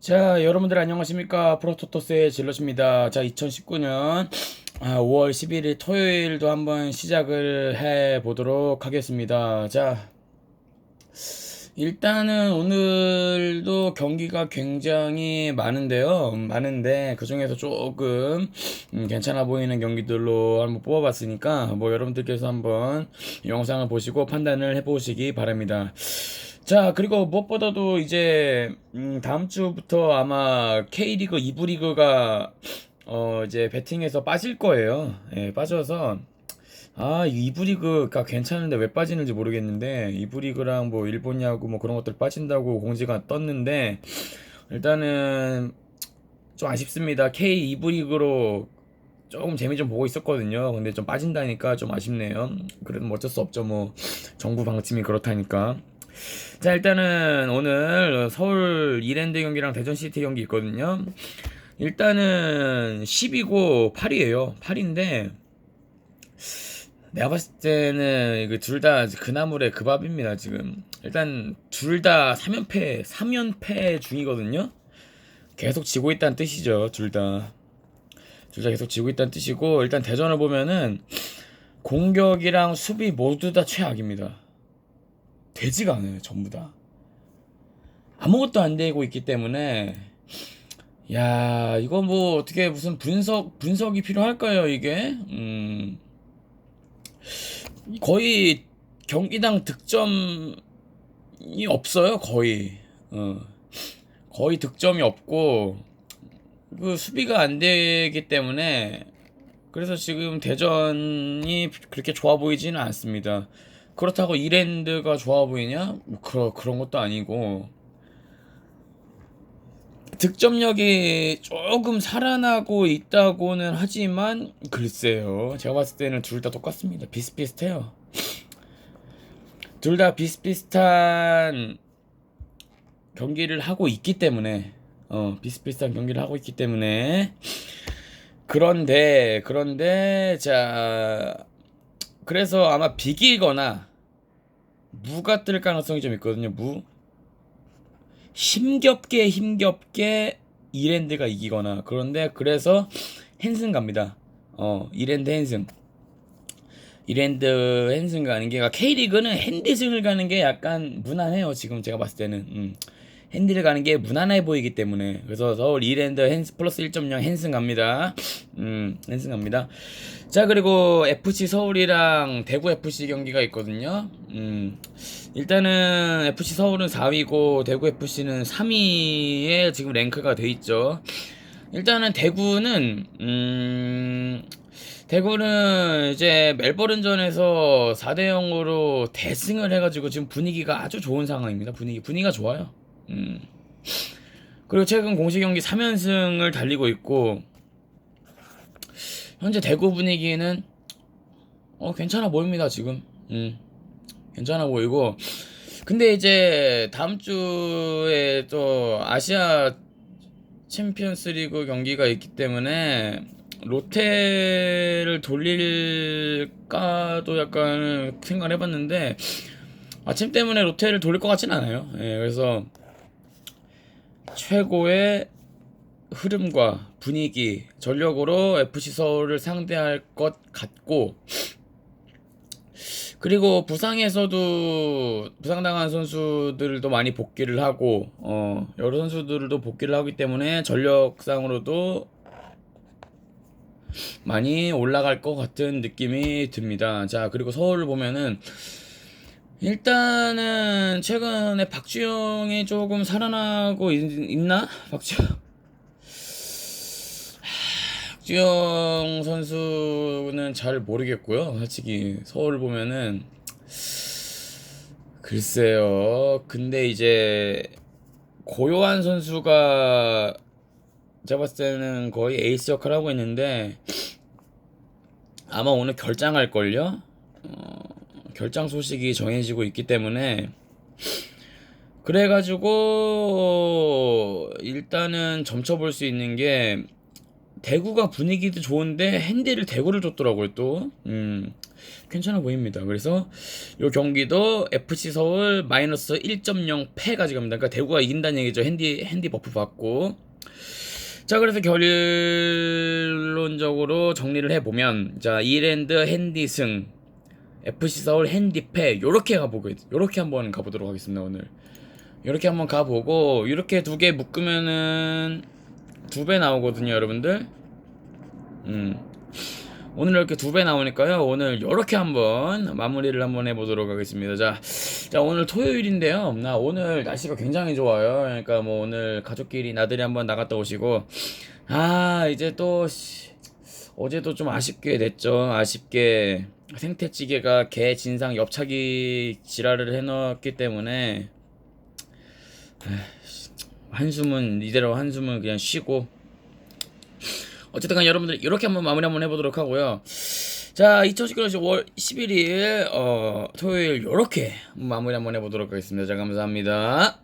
자, 여러분들 안녕하십니까? 프로토토스의 질럿입니다. 자, 2019년 5월 11일 토요일도 한번 시작을 해 보도록 하겠습니다. 자, 일단은 오늘도 경기가 굉장히 많은데요. 음, 많은데 그 중에서 조금 음, 괜찮아 보이는 경기들로 한번 뽑아봤으니까 뭐 여러분들께서 한번 영상을 보시고 판단을 해보시기 바랍니다. 자, 그리고 무엇보다도 이제 음, 다음 주부터 아마 K리그 2부 리그가 어 이제 배팅에서 빠질 거예요. 예, 빠져서 아, 이 2부 리그가 괜찮은데 왜 빠지는지 모르겠는데 2부 리그랑 뭐 일본 야구 뭐 그런 것들 빠진다고 공지가 떴는데 일단은 좀 아쉽습니다. K 2부 리그로 조금 재미 좀 보고 있었거든요. 근데 좀 빠진다니까 좀 아쉽네요. 그래도 뭐 어쩔 수 없죠. 뭐 정부 방침이 그렇다니까. 자, 일단은 오늘 서울 이랜드 경기랑 대전 시티 경기 있거든요. 일단은 10이고 8이에요. 8인데 내가 봤을 때는 둘다 그나물의 그 밥입니다, 지금. 일단 둘 다 3연패, 3연패 중이거든요. 계속 지고 있다는 뜻이죠, 둘 다. 둘 다 계속 지고 있다는 뜻이고 일단 대전을 보면은 공격이랑 수비 모두 다 최악입니다. 되지가 않아요, 전부 다. 아무것도 안 되고 있기 때문에 야, 이거 뭐 어떻게 무슨 분석 분석이 필요할까요, 이게? 음. 거의 경기당 득점이 없어요, 거의. 어. 거의 득점이 없고 그 수비가 안 되기 때문에 그래서 지금 대전이 그렇게 좋아 보이지는 않습니다. 그렇다고 이랜드가 좋아 보이냐? 뭐 그런 그런 것도 아니고 득점력이 조금 살아나고 있다고는 하지만 글쎄요. 제가 봤을 때는 둘 다 똑같습니다. 비슷비슷해요. 둘 다 비슷비슷한 경기를 하고 있기 때문에 어, 비슷비슷한 경기를 하고 있기 때문에 그런데 그런데 자 그래서 아마 비기거나 무가 뜰 가능성이 좀 있거든요. 무 힘겹게 힘겹게 이랜드가 이기거나 그런데 그래서 헨슨 갑니다. 어 이랜드 헨슨 이랜드 헨슨 가는 게 그러니까 K리그는 핸디슨을 가는 게 약간 무난해요. 지금 제가 봤을 때는 음. 핸디를 가는 게 무난해 보이기 때문에 그래서 서울 이랜드 헨스 플러스 1.0 헨슨 갑니다. 음, 헨슨 갑니다. 자 그리고 FC 서울이랑 대구 FC 경기가 있거든요. 음, 일단은 FC 서울은 4위고 대구 FC는 3위에 지금 랭크가 돼 있죠. 일단은 대구는 음. 대구는 이제 멜버른전에서 4대 0으로 대승을 해가지고 지금 분위기가 아주 좋은 상황입니다. 분위기 분위기가 좋아요. 음. 그리고 최근 공식 경기 3연승을 달리고 있고 현재 대구 분위기는 어 괜찮아 보입니다 지금. 음. 괜찮아 보이고 근데 이제 다음 주에 또 아시아 챔피언스리그 경기가 있기 때문에 롯데를 돌릴까도 약간 생각을 해봤는데 아침 때문에 롯데를 돌릴 것 같진 않아요. 예, 그래서 최고의 흐름과 분위기, 전력으로 FC 서울을 상대할 것 같고, 그리고 부상에서도 부상당한 선수들도 많이 복귀를 하고, 어, 여러 선수들도 복귀를 하기 때문에 전력상으로도 많이 올라갈 것 같은 느낌이 듭니다. 자, 그리고 서울을 보면은, 일단은 최근에 박주영이 조금 살아나고 있, 나 박주영 박주영 선수는 잘 모르겠고요. 솔직히 서울 보면은 글쎄요. 근데 이제 고요한 선수가 제가 봤을 때는 거의 에이스 역할을 하고 있는데 아마 오늘 결장할 걸요. 어, 결장 소식이 정해지고 있기 때문에 그래가지고 일단은 점쳐볼 수 있는 게 대구가 분위기도 좋은데 핸디를 대구를 줬더라고요 또. 음. 괜찮아 보입니다. 그래서 요 경기도 FC 서울 마이너스 1.0 패까지 갑니다. 그러니까 대구가 이긴다는 얘기죠. 핸디 핸디 버프 받고. 자, 그래서 결론적으로 정리를 해 보면 자, 이랜드 핸디 승 FC 서울 핸디 패 요렇게 가보고 요렇게 한번 가보도록 하겠습니다, 오늘. 요렇게 한번 가보고 이렇게 두 개 묶으면은 두 배 나오거든요, 여러분들. 음. 오늘 이렇게 두 배 나오니까요. 오늘 이렇게 한번 마무리를 한번 해보도록 하겠습니다. 자, 자 오늘 토요일인데요. 나 오늘 날씨가 굉장히 좋아요. 그러니까 뭐 오늘 가족끼리 나들이 한번 나갔다 오시고 아 이제 또 씨, 어제도 좀 아쉽게 됐죠. 아쉽게 생태찌개가 개 진상 옆차기 지랄을 해놨기 때문에 한숨은 이대로 한숨은 그냥 쉬고 어쨌든 간 여러분들 이렇게 한번 마무리 한번 해보도록 하고요. 자, 2019년 10월 11일 어, 토요일 이렇게 마무리 한번 해보도록 하겠습니다. 자, 감사합니다.